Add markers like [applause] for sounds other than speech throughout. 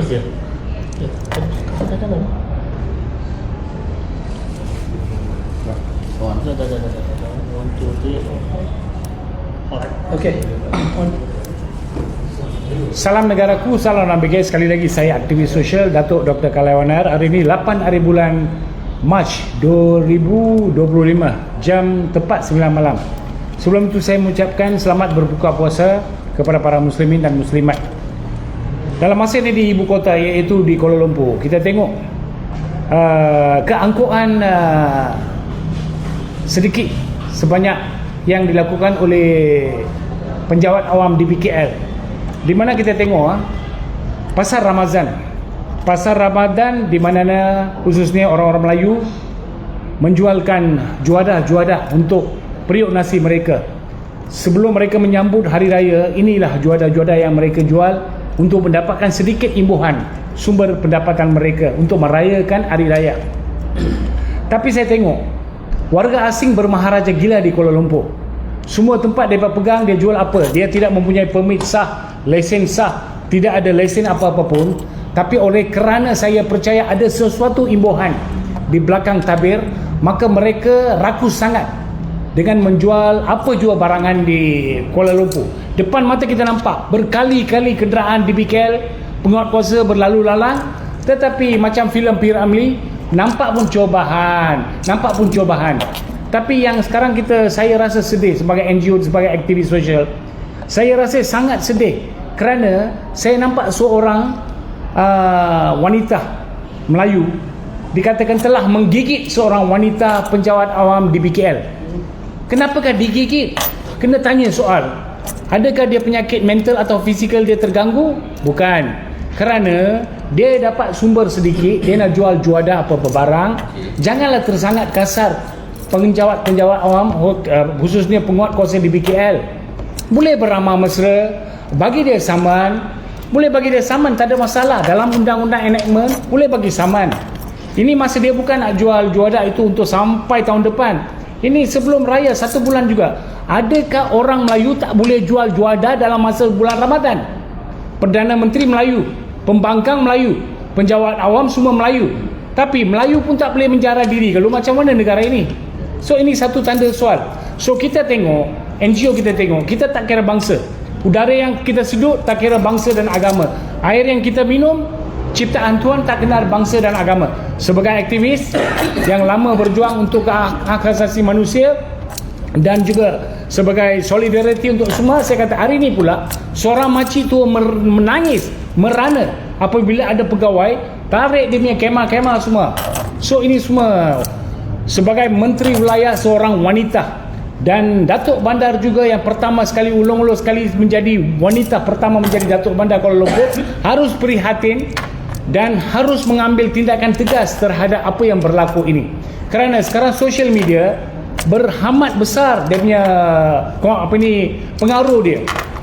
dia. Ya. Okey. Salam negaraku, salam NBG. Sekali lagi saya aktivis sosial Datuk Dr. Kalaiwanar. Hari ini 8 hari bulan Mac 2025 jam tepat 9 malam. Sebelum itu saya mengucapkan selamat berbuka puasa kepada para muslimin dan muslimat. Dalam masa ini di ibu kota iaitu di Kuala Lumpur, kita tengok uh, keangkuhan uh, sedikit sebanyak yang dilakukan oleh penjawat awam di PKL di mana kita tengok ah, pasar Ramazan pasar Ramadan di mana khususnya orang-orang Melayu menjualkan juadah-juadah untuk periuk nasi mereka. Sebelum mereka menyambut hari raya inilah juadah-juadah yang mereka jual untuk mendapatkan sedikit imbuhan sumber pendapatan mereka untuk merayakan hari raya. [clears throat] Tapi saya tengok warga asing bermaharaja gila di Kuala Lumpur. Semua tempat dia pegang dia jual apa? Dia tidak mempunyai permit sah lesen sah tidak ada lesen apa-apa pun. Tapi oleh kerana saya percaya ada sesuatu imbuhan di belakang tabir maka mereka rakus sangat dengan menjual apa jua barangan di Kuala Lumpur depan mata kita nampak berkali-kali kenderaan di BKL penguat kuasa berlalu lalang tetapi macam filem P. Ramlee nampak pun cobahan nampak pun cobahan tapi yang sekarang kita saya rasa sedih sebagai NGO sebagai aktivis sosial saya rasa sangat sedih kerana saya nampak seorang uh, wanita Melayu dikatakan telah menggigit seorang wanita penjawat awam di BKL kenapakah digigit kena tanya soal? Adakah dia penyakit mental atau fizikal dia terganggu? Bukan. Kerana dia dapat sumber sedikit dia nak jual juadah apa-apa barang. Janganlah tersangat kasar penjawat-penjawat awam uh, khususnya penguat kuasa di BKL boleh beramah mesra bagi dia saman. Boleh bagi dia saman tak ada masalah. Dalam undang-undang enactment boleh bagi saman. Ini masa dia bukan nak jual juadah itu untuk sampai tahun depan ini sebelum raya satu bulan juga. Adakah orang Melayu tak boleh jual juadah dalam masa bulan Ramadan? Perdana Menteri Melayu pembangkang Melayu penjawat awam semua Melayu. Tapi Melayu pun tak boleh menjara diri. Kalau macam mana negara ini? So ini satu tanda soal. So kita tengok NGO kita tengok kita tak kira bangsa. Udara yang kita sedut tak kira bangsa dan agama. Air yang kita minum ciptaan Tuhan tak kenal bangsa dan agama. Sebagai aktivis yang lama berjuang untuk hak asasi manusia dan juga sebagai solidariti untuk semua saya kata hari ini pula seorang makcik tu menangis merana apabila ada pegawai tarik dia punya kemah-kemah semua. So ini semua sebagai menteri wilayah seorang wanita. Dan Datuk Bandar juga yang pertama sekali ulung-ulung sekali menjadi wanita pertama menjadi Datuk Bandar Kuala Lumpur harus prihatin dan harus mengambil tindakan tegas terhadap apa yang berlaku ini. Kerana sekarang social media berhamat besar dia punya apa ni pengaruh dia.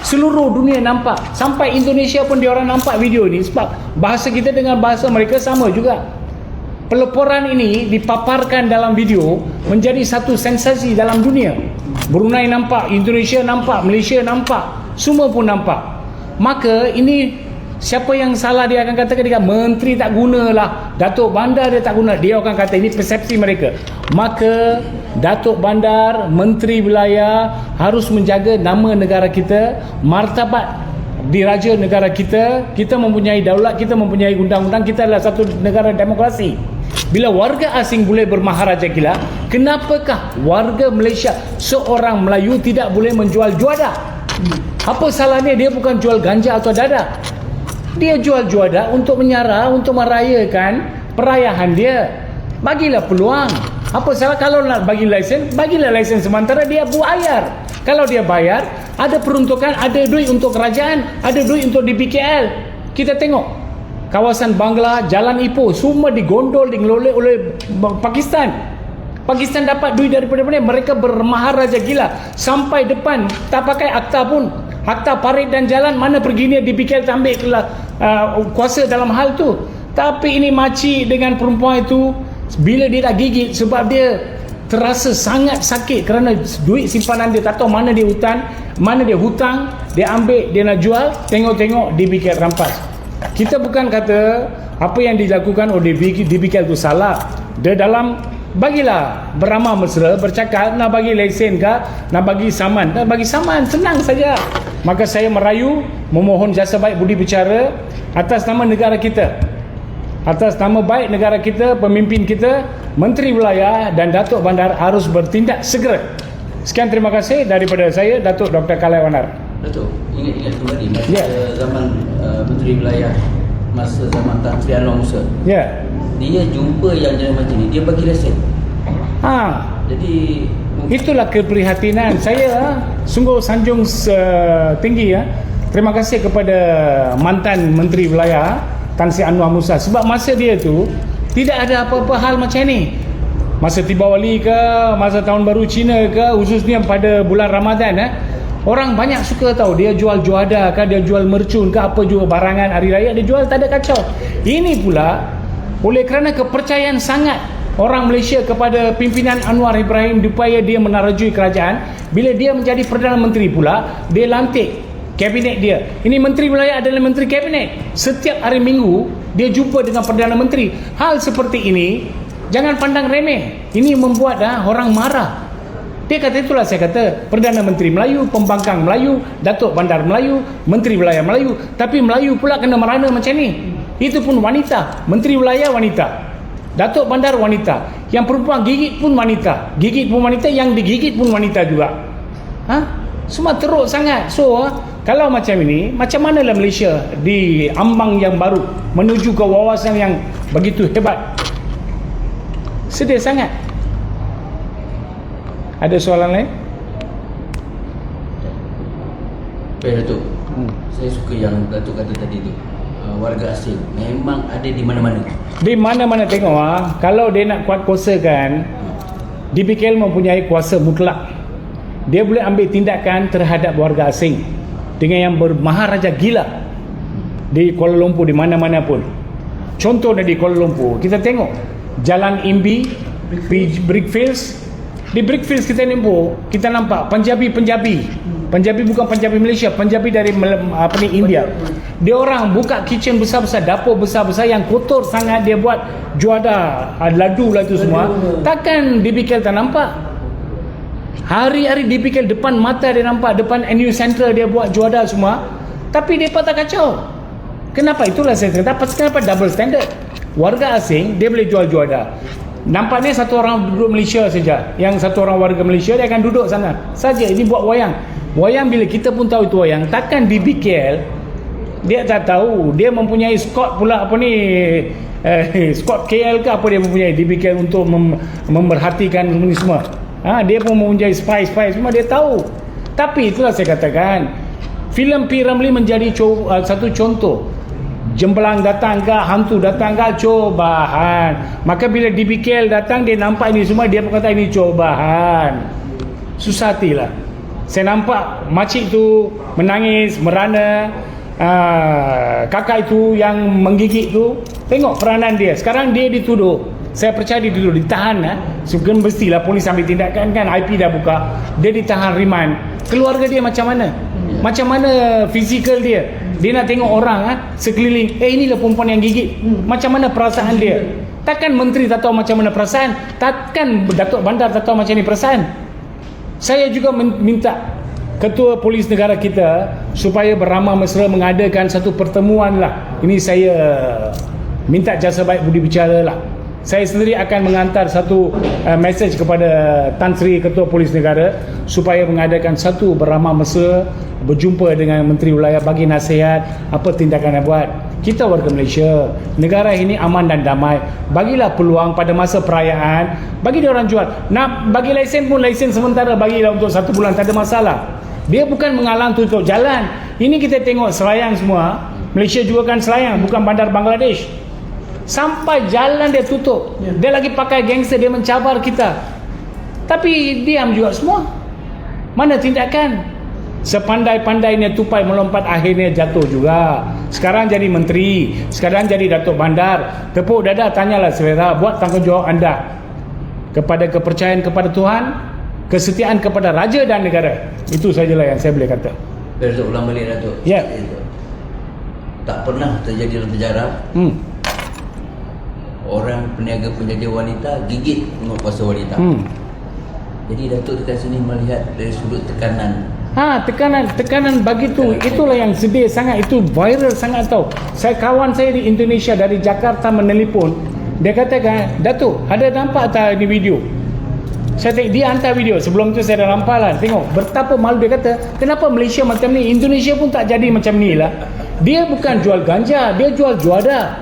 Seluruh dunia nampak. Sampai Indonesia pun dia orang nampak video ni sebab bahasa kita dengan bahasa mereka sama juga. Peleporan ini dipaparkan dalam video menjadi satu sensasi dalam dunia. Brunei nampak, Indonesia nampak, Malaysia nampak semua pun nampak. Maka ini siapa yang salah dia akan katakan dia menteri tak gunalah Datuk Bandar dia tak guna dia akan kata ini persepsi mereka. Maka Datuk Bandar Menteri Wilayah harus menjaga nama negara kita martabat diraja negara kita. Kita mempunyai daulat kita mempunyai undang-undang kita adalah satu negara demokrasi. Bila warga asing boleh bermaharaja gila kenapakah warga Malaysia seorang Melayu tidak boleh menjual juadah? Apa salahnya dia bukan jual ganja atau dada dia jual juadah untuk menyara untuk merayakan perayaan dia. Bagilah peluang. Apa salah kalau nak bagi lesen bagilah lesen sementara dia bayar kalau dia bayar ada peruntukan ada duit untuk kerajaan ada duit untuk di PKL kita tengok. Kawasan Bangla Jalan Ipoh semua digondol dingelola oleh Pakistan. Pakistan dapat duit daripada mana? Mereka bermaharaja gila. Sampai depan tak pakai akta pun akta parit dan jalan mana pergi ni di PKL tak ambil uh, kuasa dalam hal tu tapi ini makcik dengan perempuan itu bila dia dah gigit sebab dia terasa sangat sakit kerana duit simpanan dia tak tahu mana dia hutan mana dia hutang dia ambil dia nak jual tengok-tengok fikir rampas kita bukan kata apa yang dilakukan oleh DBK itu salah. Dia dalam bagilah beramah mesra bercakap nak bagi lesen ke nak bagi saman? Nak bagi saman senang saja. Maka saya merayu memohon jasa baik budi bicara atas nama negara kita. Atas nama baik negara kita pemimpin kita menteri wilayah dan datuk bandar harus bertindak segera. Sekian terima kasih daripada saya datuk Dr. Kalai Wanar Datuk, ingat-ingat kembali masa Ya. zaman uh, Menteri Wilayah masa zaman Tan Sri Anwar Musa. ya Dia jumpa yang jalan macam ni, dia bagi lesen. ha Jadi Itulah keprihatinan saya ah, sungguh sanjung uh, tinggi ya. Terima kasih kepada mantan Menteri Wilayah Tan Sri Anwar Musa sebab masa dia tu tidak ada apa-apa hal macam ni. Masa tiba wali ke, masa tahun baru Cina ke, khususnya pada bulan Ramadan eh. Orang banyak suka tahu dia jual juada ke, dia jual mercun ke, apa jual barangan hari raya dia jual tak ada kacau. Ini pula oleh kerana kepercayaan sangat orang Malaysia kepada pimpinan Anwar Ibrahim supaya dia menarajui kerajaan bila dia menjadi Perdana Menteri pula dia lantik kabinet dia. Ini Menteri Wilayah adalah Menteri Kabinet. Setiap hari Minggu dia jumpa dengan Perdana Menteri. Hal seperti ini jangan pandang remeh. Ini membuat ah, orang marah dia kata itulah saya kata Perdana Menteri Melayu, Pembangkang Melayu, Datuk Bandar Melayu, Menteri Wilayah Melayu. Tapi Melayu pula kena merana macam ni. Itu pun wanita. Menteri Wilayah wanita. Datuk Bandar wanita. Yang perempuan gigit pun wanita. Gigit pun wanita, yang digigit pun wanita juga. Ha? Semua teruk sangat. So, ah, kalau macam ini, macam manalah Malaysia di ambang yang baru menuju ke wawasan yang begitu hebat. Sedih sangat. Ada soalan lain? Baik Datuk, Hmm. saya suka yang Datuk kata tadi tu. Uh, warga asing memang ada di mana-mana. Di mana-mana tengok ah, kalau dia nak kuat kuasakan, DBKL mempunyai kuasa mutlak. Dia boleh ambil tindakan terhadap warga asing dengan yang bermaharaja gila di Kuala Lumpur di mana-mana pun. Contohnya di Kuala Lumpur, kita tengok Jalan Imbi, Brickfields. Di Brickfields kita nampak, kita nampak Punjabi-Punjabi. Punjabi bukan Punjabi Malaysia, Punjabi dari apa ni India. Dia orang buka kitchen besar-besar, dapur besar-besar yang kotor sangat dia buat juada, ah, ladu lah tu semua. Takkan DBKL tak nampak? Hari-hari DBKL depan mata dia nampak, depan NU Central dia buat juada semua. Tapi dia tak kacau. Kenapa? Itulah saya kata, pasal kenapa double standard? Warga asing dia boleh jual juada. Nampaknya satu orang duduk Malaysia saja. Yang satu orang warga Malaysia dia akan duduk sana. Saja ini buat wayang. Wayang bila kita pun tahu itu wayang, takkan di BKL dia tak tahu. Dia mempunyai Scott pula apa ni eh, [laughs] Scott KL ke apa dia mempunyai di BKL untuk mem, memerhatikan ini semua. Ha, dia pun mempunyai spy-spy semua dia tahu. Tapi itulah saya katakan filem P. Menjadi co- uh, satu contoh Jembelang datang ke, hantu datang ke, cobaan. Maka bila DBKL datang, dia nampak ini semua, dia pun kata ini cobaan. Susah hatilah. Saya nampak makcik tu menangis, merana. Uh, kakak itu yang menggigit tu, tengok peranan dia. Sekarang dia dituduh. Saya percaya dia dituduh, ditahan. Eh. Sebenarnya mestilah polis ambil tindakan kan, IP dah buka. Dia ditahan riman. Keluarga dia macam mana? Macam mana fizikal dia? Dia nak tengok orang ah sekeliling. Eh inilah perempuan yang gigit. Macam mana perasaan dia? Takkan menteri tak tahu macam mana perasaan? Takkan Datuk Bandar tak tahu macam ni perasaan? Saya juga minta ketua polis negara kita supaya beramah mesra mengadakan satu pertemuan lah. Ini saya minta jasa baik budi bicara lah. Saya sendiri akan mengantar satu uh, message kepada Tan Sri Ketua Polis Negara supaya mengadakan satu beramah mesra berjumpa dengan Menteri Wilayah bagi nasihat apa tindakan yang buat. Kita warga Malaysia, negara ini aman dan damai. Bagilah peluang pada masa perayaan, bagi dia orang jual. Nak bagi lesen pun lesen sementara bagilah untuk satu bulan tak ada masalah. Dia bukan mengalang tutup jalan. Ini kita tengok selayang semua. Malaysia juga kan selayang, bukan bandar Bangladesh. Sampai jalan dia tutup. Dia lagi pakai gangster, dia mencabar kita. Tapi diam juga semua. Mana tindakan? Sepandai-pandainya tupai melompat akhirnya jatuh juga. Sekarang jadi menteri, sekarang jadi datuk bandar. Tepuk dada tanyalah selera, buat tanggungjawab anda. Kepada kepercayaan kepada Tuhan, kesetiaan kepada raja dan negara. Itu sajalah yang saya boleh kata. Datuk, ulang balik Datuk. Ya. Datuk. tak pernah terjadi dalam sejarah Hmm. Orang peniaga penjaja wanita gigit penguasa wanita. Hmm. Jadi Datuk dekat sini melihat dari sudut tekanan. Ha, tekanan tekanan bagi tu itulah yang sedih sangat itu viral sangat tau. Saya kawan saya di Indonesia dari Jakarta menelpon. Dia katakan, "Datuk, ada nampak tak ni video?" Saya tengok dia hantar video Sebelum tu saya dah rampalan Tengok Betapa malu dia kata Kenapa Malaysia macam ni Indonesia pun tak jadi macam ni lah Dia bukan jual ganja Dia jual juada.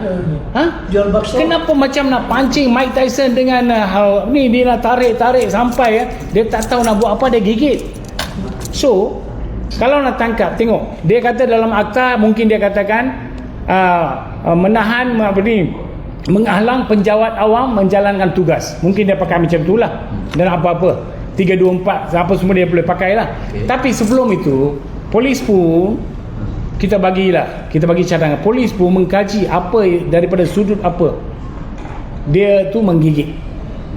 Ha? Jual bakso. Kenapa macam nak pancing Mike Tyson dengan uh, hal- Ni dia nak tarik-tarik Sampai ya, Dia tak tahu nak buat apa Dia gigit. So Kalau nak tangkap Tengok. Dia kata dalam akta Mungkin dia katakan uh, uh, Menahan apa ni Menghalang penjawat awam Menjalankan tugas. Mungkin dia pakai macam tu lah. Dan apa-apa. 3, 2, 4 Apa semua dia boleh pakai lah. Okey. Tapi sebelum itu Polis pun kita bagilah. Kita bagi cadangan. Polis pun mengkaji apa daripada sudut apa. Dia tu menggigit.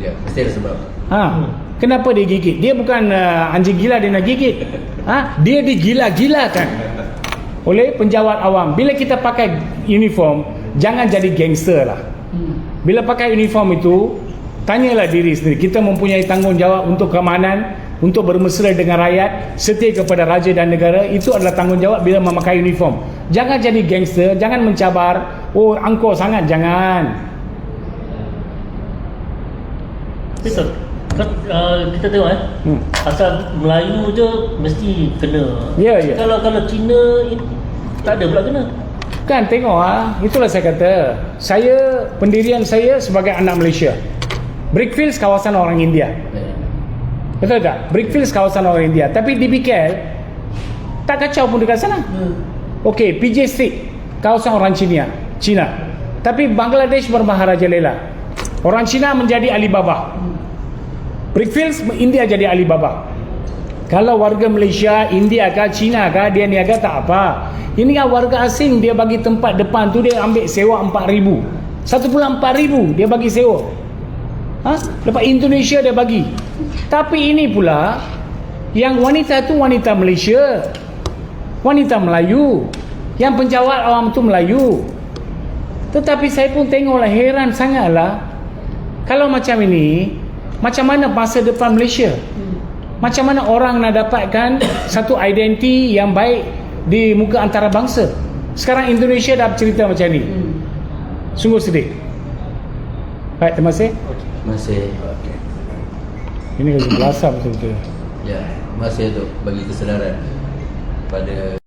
Ya, mesti ada sebab. ha. Kenapa dia gigit? Dia bukan uh, anjing gila dia nak gigit. [laughs] Ha? Dia digila-gilakan. Oleh penjawat awam. Bila kita pakai uniform jangan jadi gangster lah. Bila pakai uniform itu tanyalah diri sendiri. Kita mempunyai tanggungjawab untuk keamanan untuk bermesra dengan rakyat setia kepada raja dan negara itu adalah tanggungjawab bila memakai uniform jangan jadi gangster jangan mencabar oh angkor sangat jangan Betul. Uh, kita tengok eh. Hmm. Asal Melayu je mesti kena. Ya, ya. Kalau kalau Cina tak ada pula kena. Kan tengok ah, itulah saya kata. Saya pendirian saya sebagai anak Malaysia. Brickfields kawasan orang India. Ya. Betul tak? Brickfields kawasan orang India. Tapi di BKL tak kacau pun dekat sana. Okey, PJ Street kawasan orang Cina. Cina. Tapi Bangladesh bermaharajalela. Orang Cina menjadi Alibaba. Brickfields India jadi Alibaba. Kalau warga Malaysia, India kah, Cina kah, dia niaga tak apa. Ini kan warga asing dia bagi tempat depan tu dia ambil sewa 4000. Satu bulan 4000 dia bagi sewa. Ha? Lepas Indonesia dia bagi. Tapi ini pula yang wanita tu wanita Malaysia. Wanita Melayu. Yang penjawat awam tu Melayu. Tetapi saya pun tengoklah heran sangatlah. Kalau macam ini, macam mana masa depan Malaysia? Macam mana orang nak dapatkan [coughs] satu identiti yang baik di muka antarabangsa? Sekarang Indonesia dah cerita macam ni. Sungguh sedih. Baik, terima kasih. Masih Ini kasi belasah betul-betul. ya, masih tu bagi kesedaran pada